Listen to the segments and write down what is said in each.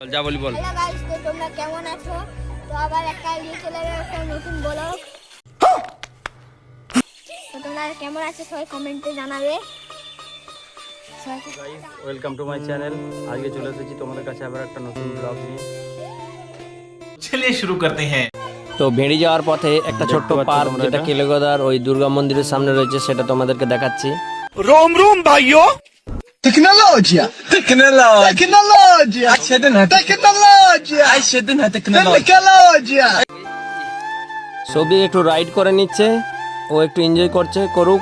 যা বলি বল। তোমরা কেমন আছো? তো আবার একটা নিয়ে চলে নতুন বলো তোমরা কেমন আছো সবাই কমেন্টে জানাবে। ওয়েলকাম টু মাই চ্যানেল আজকে চলে এসেছি তোমাদের কাছে আবার একটা নতুন ব্লগ নিয়ে। চলিয়ে শুরু করতে হ্যাঁ। তো ভেড়ি যাওয়ার পথে একটা ছোট্ট পার্ক যেটা কেলেগোদার ওই দুর্গা মন্দিরের সামনে রয়েছে সেটা তোমাদেরকে দেখাচ্ছি। রোম রোম ভাইও Tecnologia! Tecnologia! Tecnologia! Tecnologia! Tecnologia! সবই একটু রাইড করে নিচ্ছে ও একটু এনজয় করছে করুক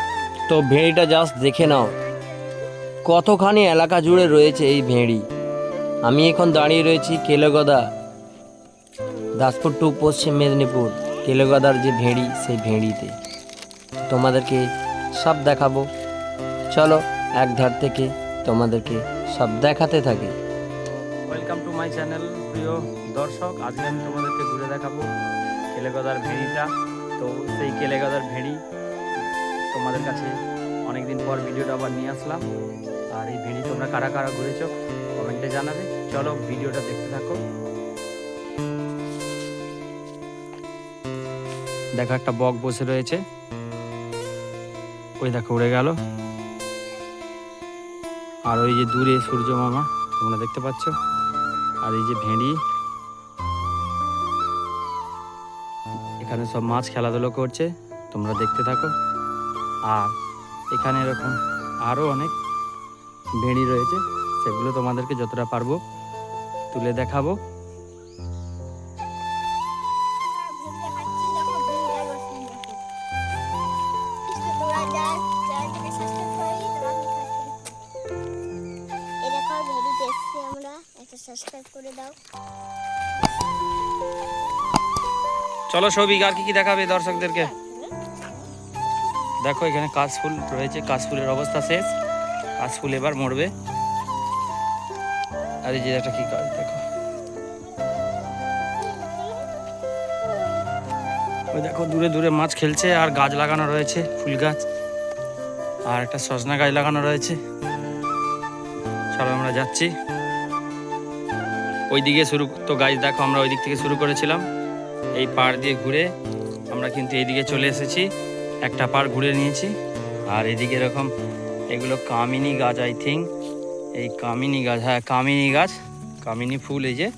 তো ভেড়িটা জাস্ট দেখে নাও কতখানি এলাকা জুড়ে রয়েছে এই ভেড়ি আমি এখন দাঁড়িয়ে রয়েছি কেলেগদা দাসপুর টু পশ্চিম মেদিনীপুর কেলেগদার যে ভেড়ি সেই ভেড়িতে তোমাদেরকে সব দেখাবো চলো এক ধার থেকে তোমাদেরকে সব দেখাতে থাকি। ওয়েলকাম টু মাই চ্যানেল প্রিয় দর্শক। আজকে আমি তোমাদেরকে ঘুরে দেখাবো কেলেগদার ভেড়িটা। তো সেই কেলেগদার ভেড়ি তোমাদের কাছে অনেকদিন পর ভিডিওটা আবার নিয়ে আসলাম। আর এই ভেড়ি তোমরা কারা কারা ঘুরেছো কমেন্টে জানাবে। চলো ভিডিওটা দেখতে থাকো। দেখো একটা বক বসে রয়েছে। ওই দেখো, উড়ে গেল। আর ওই যে দূরে সূর্য মামা, তোমরা দেখতে পাচ্ছ। আর এই যে ভেঁড়ি। এখানে সব মাছ খেলাধুলো করছে, তোমরা দেখতে থাকো। আর এখানে এরকম আরও অনেক ভেড়ি রয়েছে, সেগুলো তোমাদেরকে যতটা পারব তুলে দেখাবো। চলো সৌভিক, আর কি কি দেখাবে দর্শকদেরকে? দেখো, এখানে কাশফুল রয়েছে, কাশফুলের অবস্থা শেষ। কাশফুল এবার মরবে। আর এই যে একটা কি কাজ, দেখো। দেখো, দূরে দূরে মাছ খেলছে, আর গাছ লাগানো রয়েছে, ফুল গাছ। আর একটা সজনা গাছ লাগানো রয়েছে। চলো আমরা যাচ্ছি। ওইদিকে শুরু, তো গাছ দেখো আমরা ওই দিক থেকে শুরু করেছিলাম। এই পাড় দিয়ে ঘুরে আমরা কিন্তু এইদিকে চলে এসেছি। একটা পাড় ঘুরে নিয়েছি। আর এদিকে এরকম এগুলো কামিনী গাছ আই থিঙ্ক এই কামিনী গাছ হ্যাঁ কামিনী গাছ, কামিনী ফুল এই যে,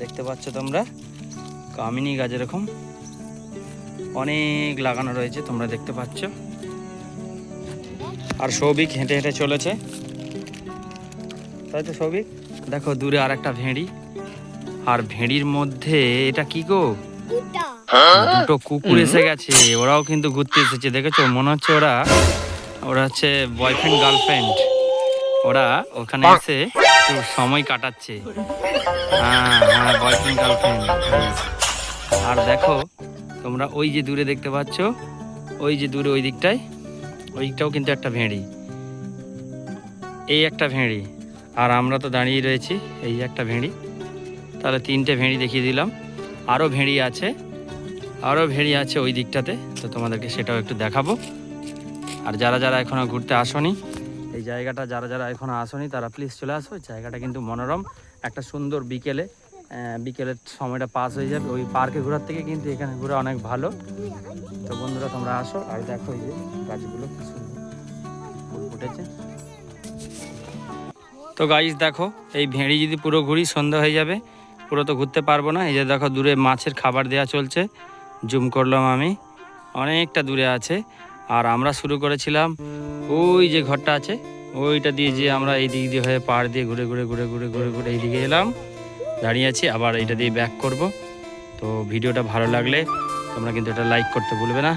দেখতে পাচ্ছ তোমরা? কামিনী গাছ এরকম। অনেক লাগানো রয়েছে, তোমরা দেখতে পাচ্ছ। আর সৌভিক হেঁটে হেঁটে চলেছে। তাই তো সৌভিক? দেখো দূরে আর একটা ভেড়ি। আর ভেড়ির মধ্যে এটা কি গো? দুটো কুকুর এসে গেছে ওরাও কিন্তু ঘুরতে এসেছে দেখেছ? মনে হচ্ছে ওরা ওরা হচ্ছে বয়ফ্রেন্ড গার্লফ্রেন্ড ওরা ওখানে এসে একটু সময় কাটাচ্ছে। হ্যাঁ হ্যাঁ বয়ফ্রেন্ড গার্লফ্রেন্ড আর দেখো তোমরা ওই যে দূরে দেখতে পাচ্ছ ওই যে দূরে ওই দিকটায় ওই দিকটাও কিন্তু একটা ভেড়ি। এই একটা ভেড়ি। আর আমরা তো দাঁড়িয়ে রয়েছি এই একটা ভেড়ি। তাহলে তিনটে ভেড়ি দেখিয়ে দিলাম। আরও ভেড়ি আছে। আরও ভেড়ি আছে ওই দিকটাতে। তো তোমাদেরকে সেটাও একটু দেখাবো। আর যারা যারা এখনও ঘুরতে আসনি, এই জায়গাটা যারা যারা এখনও আসনি, তারা প্লিজ চলে আসো। জায়গাটা কিন্তু মনোরম। একটা সুন্দর বিকেলে বিকেলের সময়টা পাস হয়ে যাবে। ওই পার্কে ঘোরার থেকে কিন্তু এখানে ঘোরা অনেক ভালো। তো বন্ধুরা, তোমরা আসো। আর দেখো এই যে গাছগুলো কি সুন্দর ফুল ফুটেছে। তো গাইস দেখো, এই ভেড়ি যদি পুরো ঘুরি, সন্ধ্যা হয়ে যাবে, পুরো তো ঘুরতে পারব না। এই যে দেখো, দূরে মাছের খাবার দেওয়া চলছে। জুম করলাম আমি। অনেকটা দূরে আছে। আর আমরা শুরু করেছিলাম, ওই যে ঘরটা আছে, ওইটা দিয়ে যে আমরা এই দিক দিয়ে হয়ে পাড় দিয়ে ঘুরে ঘুরে ঘুরে ঘুরে ঘুরে ঘুরে এইদিকে এলাম। দাঁড়িয়ে আছি, আবার এইটা দিয়ে ব্যাক করব। তো ভিডিওটা ভালো লাগলে তোমরা কিন্তু এটা লাইক করতে ভুলবে না।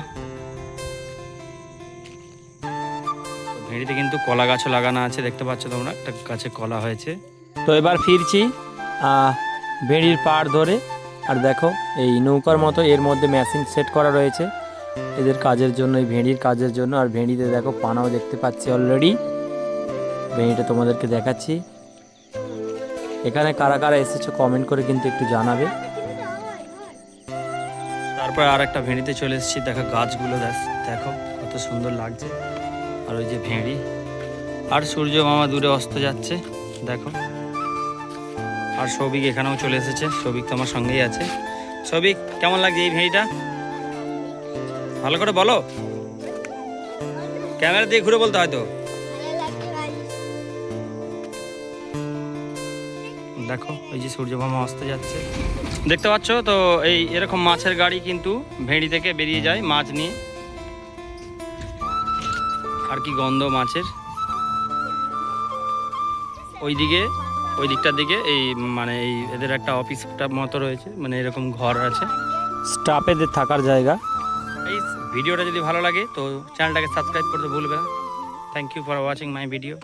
তো ভেড়িতে কিন্তু কলা গাছও লাগানো আছে দেখতে পাচ্ছ তোমরা একটা গাছে কলা হয়েছে। তো এবার ফিরছি ভেড়ির পাড় ধরে আর দেখো এই নৌকার মতো এর মধ্যে মেশিন সেট করা রয়েছে। এদের কাজের জন্য এই ভেড়ির কাজের জন্য আর ভেড়িতে দেখো পানাও দেখতে পাচ্ছি অলরেডি ভেড়িটা তোমাদেরকে দেখাচ্ছি। এখানে কারা কারা এসেছ কমেন্ট করে কিন্তু একটু জানাবে। তারপর আর একটা ভেড়িতে চলে এসেছি দেখো গাছগুলো দেখো কত সুন্দর লাগছে। আর ওই যে ভেড়ি। আর সূর্য মামা দূরে অস্ত যাচ্ছে, দেখো। আর সৌভিক এখানেও চলে এসেছে, সৌভিক তো আমার সঙ্গেই আছে। সৌভিক, কেমন লাগছে এই ভেড়িটা? ভালো করে বলো। ক্যামেরা দিয়ে ঘুরে বলতে হয়তো দেখো ওই যে সূর্যমামা অস্ত যাচ্ছে। দেখতে পাচ্ছ তো, এই এরকম মাছের গাড়ি কিন্তু ভেড়ি থেকে বেরিয়ে যায়, মাছ নিয়ে। আর কি গন্ধ মাছের? ওইদিকে ওই দিকটার দিকে এই মানে এই এদের একটা অফিসটা মতো রয়েছে মানে এরকম ঘর আছে। স্টাফ এদের থাকার জায়গা। এই ভিডিওটা যদি ভালো লাগে তো চ্যানেলটাকে সাবস্ক্রাইব করতে ভুলবে না। Thank you for watching my video